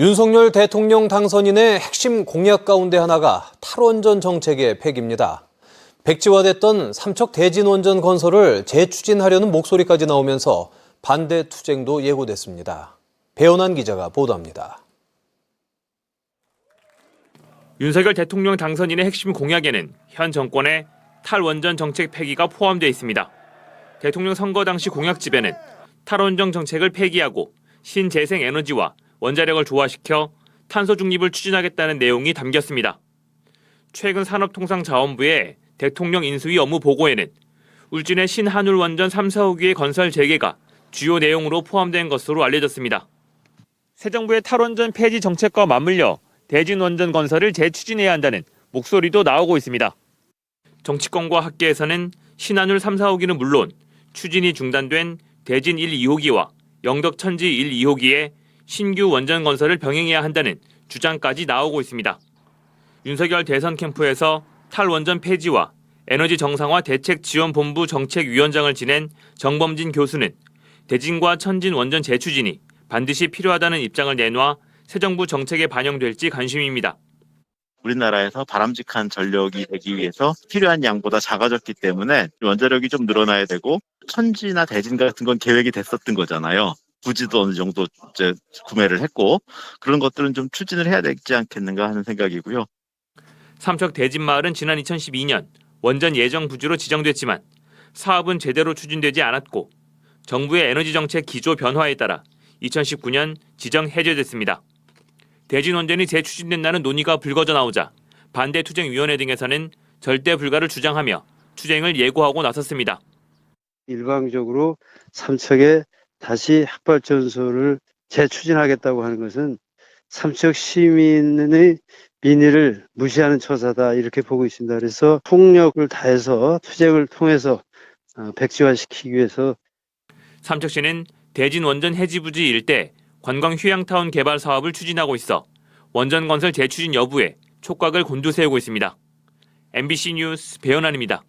윤석열 대통령 당선인의 핵심 공약 가운데 하나가 탈원전 정책의 폐기입니다. 백지화됐던 삼척 대진원전 건설을 재추진하려는 목소리까지 나오면서 반대 투쟁도 예고됐습니다. 배원한 기자가 보도합니다. 윤석열 대통령 당선인의 핵심 공약에는 현 정권의 탈원전 정책 폐기가 포함되어 있습니다. 대통령 선거 당시 공약집에는 탈원전 정책을 폐기하고 신재생 에너지와 원자력을 조화시켜 탄소 중립을 추진하겠다는 내용이 담겼습니다. 최근 산업통상자원부의 대통령 인수위 업무 보고에는 울진의 신한울 원전 3, 4호기의 건설 재개가 주요 내용으로 포함된 것으로 알려졌습니다. 새 정부의 탈원전 폐지 정책과 맞물려 대진 원전 건설을 재추진해야 한다는 목소리도 나오고 있습니다. 정치권과 학계에서는 신한울 3, 4호기는 물론 추진이 중단된 대진 1, 2호기와 영덕 천지 1, 2호기에 신규 원전 건설을 병행해야 한다는 주장까지 나오고 있습니다. 윤석열 대선 캠프에서 탈원전 폐지와 에너지 정상화 대책 지원 본부 정책 위원장을 지낸 정범진 교수는 대진과 천진 원전 재추진이 반드시 필요하다는 입장을 내놔 새 정부 정책에 반영될지 관심입니다. 우리나라에서 바람직한 전력이 되기 위해서 필요한 양보다 작아졌기 때문에 원자력이 좀 늘어나야 되고 천지나 대진 같은 건 계획이 됐었던 거잖아요. 부지도 어느 정도 이제 구매를 했고 그런 것들은 좀 추진을 해야 되지 않겠는가 하는 생각이고요. 삼척 대진마을은 지난 2012년 원전 예정 부지로 지정됐지만 사업은 제대로 추진되지 않았고 정부의 에너지 정책 기조 변화에 따라 2019년 지정 해제됐습니다. 대진 원전이 재추진된다는 논의가 불거져 나오자 반대 투쟁위원회 등에서는 절대 불가를 주장하며 투쟁을 예고하고 나섰습니다. 일방적으로 삼척에 다시 핵발전소를 재추진하겠다고 하는 것은 삼척 시민의 민의를 무시하는 처사다 이렇게 보고 있습니다. 그래서 폭력을 다해서 투쟁을 통해서 어, 백지화시키기 위해서 삼척시는 대진 원전 해지 부지 일대 관광 휴양타운 개발 사업을 추진하고 있어 원전 건설 재추진 여부에 촉각을 곤두세우고 있습니다. MBC 뉴스 배현환입니다.